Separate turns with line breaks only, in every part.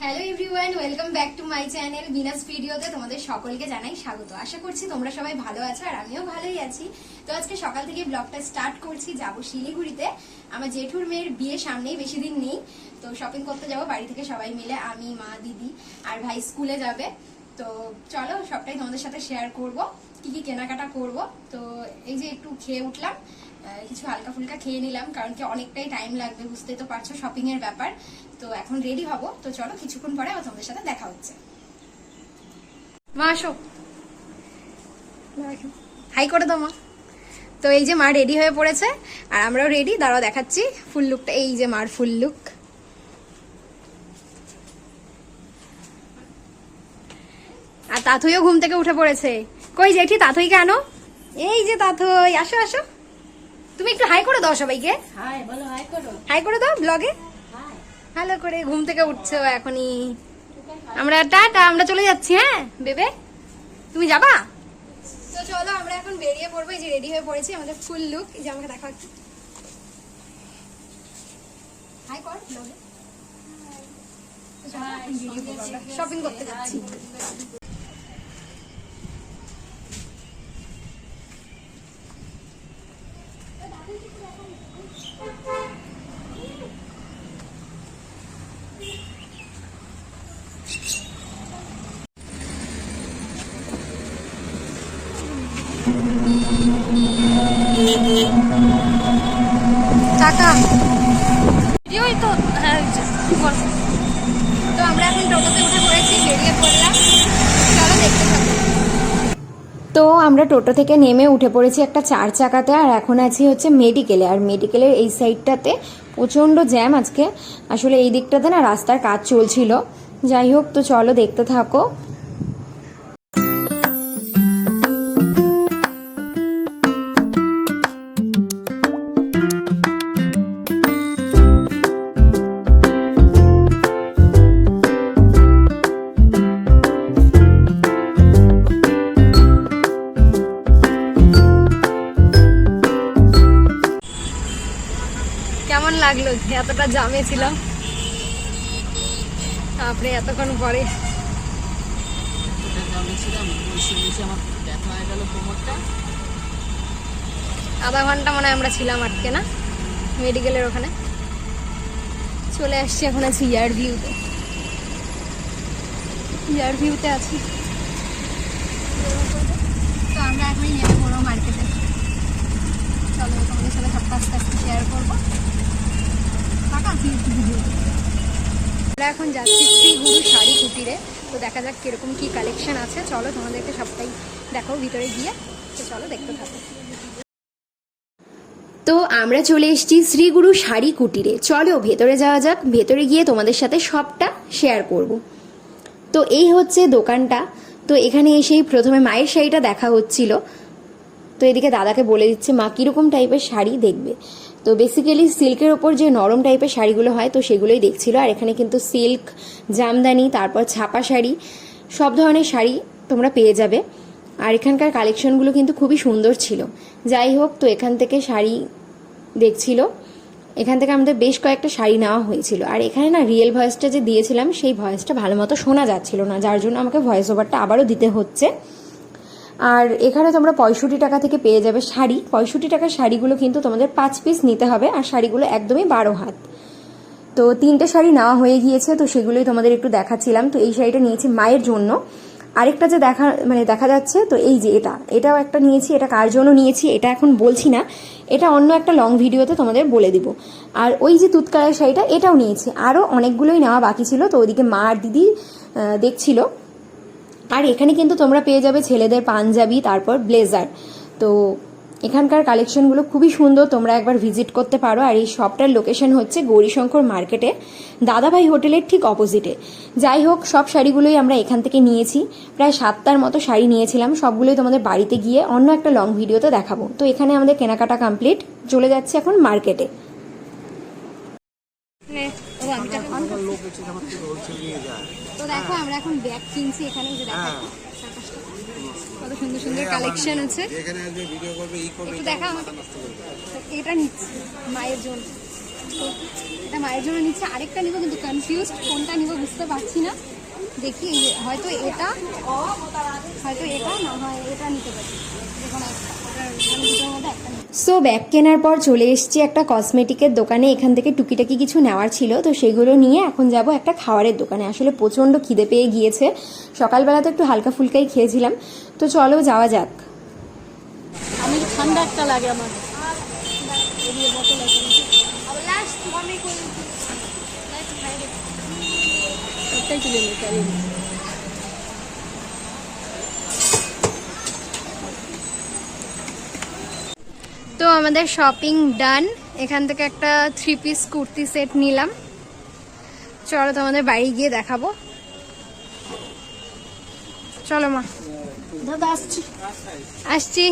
Hello everyone welcome back to my channel Binas ভিডিওতে তোমাদের সকলকে জানাই স্বাগত। আশা করছি তোমরা সবাই ভালো আছো আর আমিও ভালোই আছি। তো আজকে সকাল থেকে ব্লগটা স্টার্ট করছি, যাব শিলিগুড়িতে। আমার জেঠুর মেয়ের বিয়ে সামনেই, বেশি দিন নেই। তো শপিং করতে যাব, বাড়ি থেকে সবাই মিলে আমি, মা, দিদি আর ভাই স্কুলে যাবে। তো চলো সবটাই তোমাদের সাথে শেয়ার করব। কি কি কেনাকাটা করব। তো এই যে একটু খেয়ে উঠলাম কিছু হালকা ফুলকা খেয়ে নিলাম, কারণ কি অনেকটাই টাইম লাগবে, বুঝতেই তো পারছ শপিং এর ব্যাপার। তো এখন রেডি হব। তো চলো কিছুক্ষণ পরে আবার তোমাদের সাথে দেখা হচ্ছে। মা, আসো। হাই করে দাও মা। তো এই যে মা রেডি হয়ে পড়েছে, আর আমরাও রেডি দাঁড়াও, দেখাচ্ছি ফুল লুকটা এই যে মার ফুল লুক আর তাথইও ঘুম থেকে উঠে পড়েছে। কই জেঠি তাথই কেন? এই যে তাথই আসো আসো। তুমি একটু হাই করে দাও সবাইকে।
হাই বলো হাই করো।
হাই করে দাও ব্লগে।
হাই।
ভালো করে ঘুম থেকে উঠছো এখনই। আমরা টাটা আমরা চলে যাচ্ছি হ্যাঁ বেবে? তুমি যাবা? তো চলো আমরা এখন বেরিয়ে পড়ব। এই যে রেডি হয়ে পড়েছি আমাদের ফুল লুক এই যে আমাকে দেখা একটু। হাই কর ব্লগে। শপিং করতে যাচ্ছি।
হ্যাঁ
তো আমরা এখন টোটোতে তো আমরা টোটো থেকে নেমে উঠে পড়েছি একটা চার চাকাতে, আর এখন আছি হচ্ছে মেডিকেলে আর মেডিকেলের এই সাইডটাতে প্রচণ্ড জ্যাম আজকে। আসলে এই দিকটাতে না রাস্তার কাজ চলছিল। যাই হোক, তো চলো দেখতে থাকো। লাগল এতটা জামে ছিলাম তারপরে এতক্ষণ পরে আধা ঘণ্টা মনে আমরা ছিলাম আটকে, না? মেডিকেলের ওখানে। চলে আসছি এখন আছি ইয়ার ভিউতে। ইয়ার ভিউতে আছি। তো আমরা এখনই নেমে পড়ব মার্কেটে চলো তোমাদের সাথে সব আস্তে শেয়ার করব ফাঁকা আছি একটু ভিডিও আমরা এখন যাচ্ছি শ্রী গুরু শাড়ি কুটিরে। তো দেখা যাক কীরকম কি কালেকশন আছে। চলো তোমাদেরকে সবটাই দেখো ভিতরে গিয়ে। তো চলো দেখতে থাকো। তো আমরা চলে এসেছি শ্রীগুরু শাড়ি কুটিরে। চলো ভেতরে যাওয়া যাক। ভেতরে গিয়ে তোমাদের সাথে সবটা শেয়ার করব। তো এই হচ্ছে দোকানটা। তো এখানে এসেই প্রথমে মায়ের শাড়িটা দেখা হচ্ছিল। তো এদিকে দাদাকে বলে দিচ্ছে, মা কীরকম টাইপের শাড়ি দেখবে? তো বেসিক্যালি সিল্কের ওপর যে নরম টাইপের শাড়িগুলো হয়, তো সেগুলোই দেখছিল। আর এখানে কিন্তু সিল্ক, জামদানি, তারপর ছাপা শাড়ি, সব ধরনের শাড়ি তোমরা পেয়ে যাবে। আর এখানকার কালেকশনগুলো কিন্তু খুবই সুন্দর ছিল। যাই হোক, তো এখান থেকে শাড়ি দেখছিল। এখান থেকে আমাদের বেশ কয়েকটা শাড়ি নেওয়া হয়েছিল। আর এখানে না রিয়েল ভয়েসটা যে দিয়েছিলাম, সেই ভয়েসটা ভালো মতো শোনা যাচ্ছিল না। যার জন্য আমাকে ভয়েস ওভারটা আবারও দিতে হচ্ছে। আর এখানে তোমরা পঁয়ষট্টি টাকা থেকে পেয়ে যাবে শাড়ি। পঁয়ষট্টি টাকার শাড়িগুলো কিন্তু তোমাদের পাঁচ পিস নিতে হবে আর শাড়িগুলো একদমই বারো হাত। তো তিনটে শাড়ি নেওয়া হয়ে গিয়েছে, তো সেগুলোই তোমাদের একটু দেখাচ্ছিলাম। তো এই শাড়িটা নিয়েছি মায়ের জন্য। আরেকটা যে দেখা মানে দেখা যাচ্ছে, তো এই যে এটা, এটাও একটা নিয়েছি, এটা কার জন্য নিয়েছি, এটা এখন বলছি না। এটা অন্য একটা লং ভিডিওতে তোমাদের বলে দিব। আর ওই যে তুৎকালের শাড়িটা, এটাও নিয়েছি। আরও অনেকগুলোই নেওয়া বাকি ছিল, তো ওদিকে মা আর দিদি দেখছিল। আর এখানে কিন্তু তোমরা পেয়ে যাবে ছেলেদের পাঞ্জাবি তারপর ব্লেজার তো এখানকার কালেকশনগুলো খুবই সুন্দর তোমরা একবার ভিজিট করতে পারো। আর এই শপটার লোকেশন হচ্ছে গৌরীশঙ্কর মার্কেটে দাদাভাই হোটেলের ঠিক অপোজিটে যাই হোক সব শাড়িগুলোই আমরা এখান থেকে নিয়েছি। প্রায় সাতটার মতো শাড়ি নিয়েছিলাম সবগুলোই তোমাদের বাড়িতে গিয়ে অন্য একটা লং ভিডিওতে দেখাবো। তো এখানে আমাদের কেনাকাটা কমপ্লিট চলে যাচ্ছে এখন মার্কেটে
লোক এসে আমার থেকে হোলসেল নিয়ে যায়।
তো দেখো আমরা এখন ব্যাগ কিনছি এখানে যে দেখো কত সুন্দর সুন্দর কালেকশন আছে।
যেখানে আসবে ভিডিও করবে ই করবে
একটু দেখা আমাকে। এটা নিচ্ছি মায়ের জন্য। এটা মায়ের জন্য নিচ্ছে। আরেকটা নিব কিন্তু কনফিউজ কোনটা নিব বুঝতে পারছি না। দেখি হয়তো এটা হয়তো এটা না হয় এটা নিতে পারি। যে কোনো একটা। সো ব্যাগ কেনার পর চলে এসেছি একটা কসমেটিকের দোকানে। এখান থেকে টুকিটাকি কিছু নেওয়ার ছিল। তো সেগুলো নিয়ে এখন যাব একটা খাবারের দোকানে। আসলে প্রচণ্ড খিদে পেয়ে গিয়েছে। সকালবেলা তো একটু হালকা ফুলকাই খেয়েছিলাম। তো চলো যাওয়া যাক।
আমি ঠান্ডা একটা লাগে আমার। একটাই তুলে ক্যারি নে।
তো আমাদের শপিং ডান এখান থেকে একটা থ্রি পিস কুর্তি সেট নিলাম। চলো তোমাদের বাড়ি গিয়ে দেখাবো। চলো মা।
দাদা আসছি।
আসছি।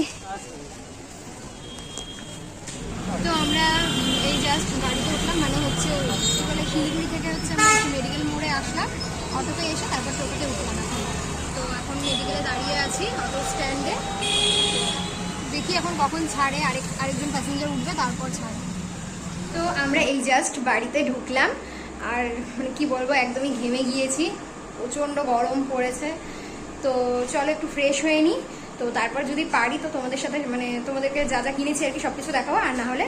তো আমরা এই জাস্ট গাড়িতে উঠলাম মানে হচ্ছে বলে শিলিগুড়ি থেকে হচ্ছে আমরা মেডিকেল মোড়ে আসলাম। অটোতে এসে তারপর টোটোতে উঠলাম এখন। তো এখন মেডিকেলে দাঁড়িয়ে আছি অটো স্ট্যান্ডে দেখি এখন কখন ছাড়ে, আরেক, আরেকজন প্যাসেঞ্জার উঠবে, তারপর ছাড়ে। তো আমরা এই জাস্ট বাড়িতে ঢুকলাম। আর মানে কি বলব, একদমই ঘেমে গিয়েছি। প্রচণ্ড গরম পড়েছে। তো চলো একটু ফ্রেশ হয়ে নিই তো তারপর যদি পারি, তো তোমাদের সাথে মানে তোমাদেরকে যা যা কিনেছি আর কি সব কিছু দেখাবো। আর না হলে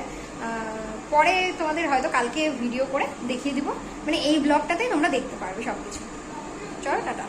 পরে তোমাদের হয়তো কালকে ভিডিও করে দেখিয়ে দিব। মানে এই ব্লগটাতেই তোমরা দেখতে পারবে সব কিছু চলো, টাটা।